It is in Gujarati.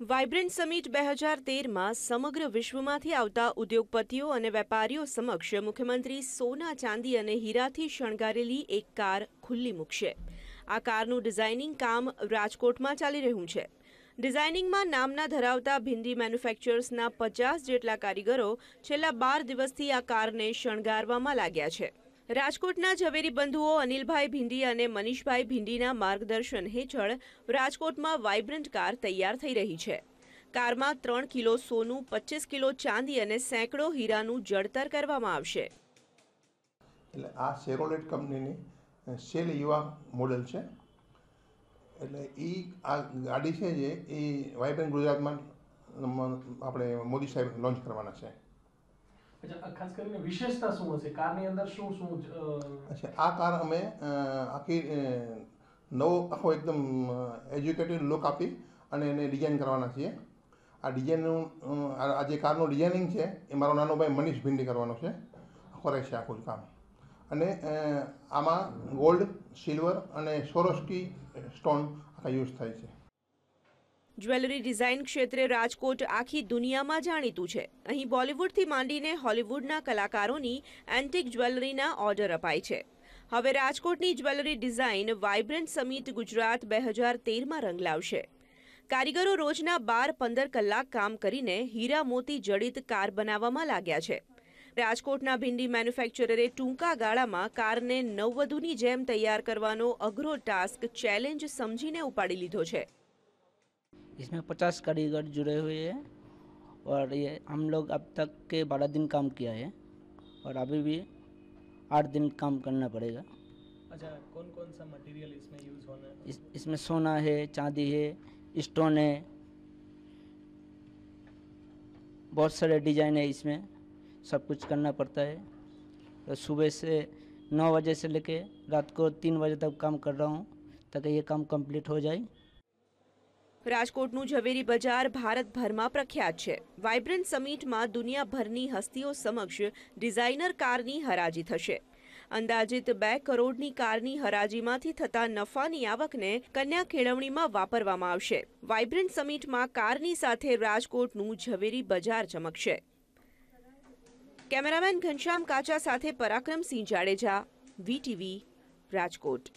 વાઇબ્રન્ટ સમિટ બે હજાર તેરમાં સમગ્ર વિશ્વમાંથી આવતા ઉદ્યોગપતિઓ અને વેપારીઓ સમક્ષ મુખ્યમંત્રી સોના ચાંદી અને હીરાથી શણગારેલી એક કાર ખુલ્લી મૂકશે. આ કારનું ડિઝાઇનિંગ કામ રાજકોટમાં ચાલી રહ્યું છે. ડિઝાઇનિંગમાં નામના ધરાવતા ભિંડી મેન્યુફેક્ચર્સના પચાસ જેટલા કારીગરો છેલ્લા બાર દિવસથી આ કારને શણગારવામાં લાગ્યા છે. રાજકોટના ઝવેરી બંધુઓ અનિલભાઈ ભિંડી અને મનીષભાઈ ભિંડીના માર્ગદર્શન હેઠળ રાજકોટમાં વાઇબ્રન્ટ કાર તૈયાર થઈ રહી છે. કારમાં ત્રણ કિલો સોનું પચીસ કિલો ચાંદી અને સેંકડો હીરાનું જડતર કરવામાં આવશે. એટલે આ સેરોલેટ કંપનીની સેલ યુવા મોડેલ છે. એટલે એ આ ગાડી છે જે એ વાઇબ્રન્ટ ગુજરાતમાં આપણે મોદી સાહેબ લોન્ચ કરવાના છે. ખાસ કરીને વિશેષતા શું હશે? કારની અંદર શું શું અચ્છા, આ કાર અમે આખી નવો, આખો એકદમ એજ્યુકેટેડ લુક આપી અને એને ડિઝાઇન કરવાના છીએ. આ ડિઝાઇનનું આ જે કારનું ડિઝાઇનિંગ છે, એ મારો નાનો ભાઈ મનીષ ભિંડી કરવાનો છે. આખો રહેશે આખું કામ. અને આમાં ગોલ્ડ સિલ્વર અને સોરોસ્કી સ્ટોન આખા યુઝ થાય છે. જ્વેલરી ડિઝાઇન ક્ષેત્રે રાજકોટ આખી દુનિયામાં જાણીતું છે. અહીં બોલિવૂડથી માંડીને હોલિવૂડના કલાકારોની એન્ટિક જ્વેલરીના ઓર્ડર અપાય છે. હવે રાજકોટની jewellery design vibrant summit Gujarat બે હજાર તેરમાં રંગ લાવશે. કારીગરો રોજના બાર પંદર કલાક કામ કરીને હીરા મોતી જડિત કાર બનાવવામાં લાગ્યા છે. રાજકોટના ભિંડી મેન્યુફેક્ચરરે ટૂંકા ગાળામાં કારને નવવધુની જેમ તૈયાર કરવાનો અઘરો ટાસ્ક ચેલેન્જ સમજીને ઉપાડી લીધો છે. इसमें पचास कारीगर जुड़े हुए हैं और ये हम लोग अब तक के बारह दिन काम किया है और अभी भी आठ दिन काम करना पड़ेगा। अच्छा कौन कौन सा मटेरियल इसमें यूज़ होना है? इस इसमें सोना है चांदी है स्टोन है बहुत सारे डिज़ाइन है इसमें सब कुछ करना पड़ता है। तो सुबह से नौ बजे से लेके रात को तीन बजे तक काम कर रहा हूँ ताकि ये काम कंप्लीट हो जाए। રાજકોટનું ઝવેરી બજાર ભારતભરમાં પ્રખ્યાત છે. વાઇબ્રન્ટ સમિટમાં દુનિયાભરની હસ્તીઓ સમક્ષ ડિઝાઇનર કારની હરાજી થશે. અંદાજિત બે કરોડની કારની હરાજીમાંથી થતા નફાની આવકને કન્યા કેળવણીમાં વાપરવામાં આવશે. વાઇબ્રન્ટ સમિટમાં કારની સાથે રાજકોટનું ઝવેરી બજાર ચમકશે. કેમેરામેન ઘનશ્યામ કાચા સાથે પરાક્રમસિંહ જાડેજા વીટીવી રાજકોટ.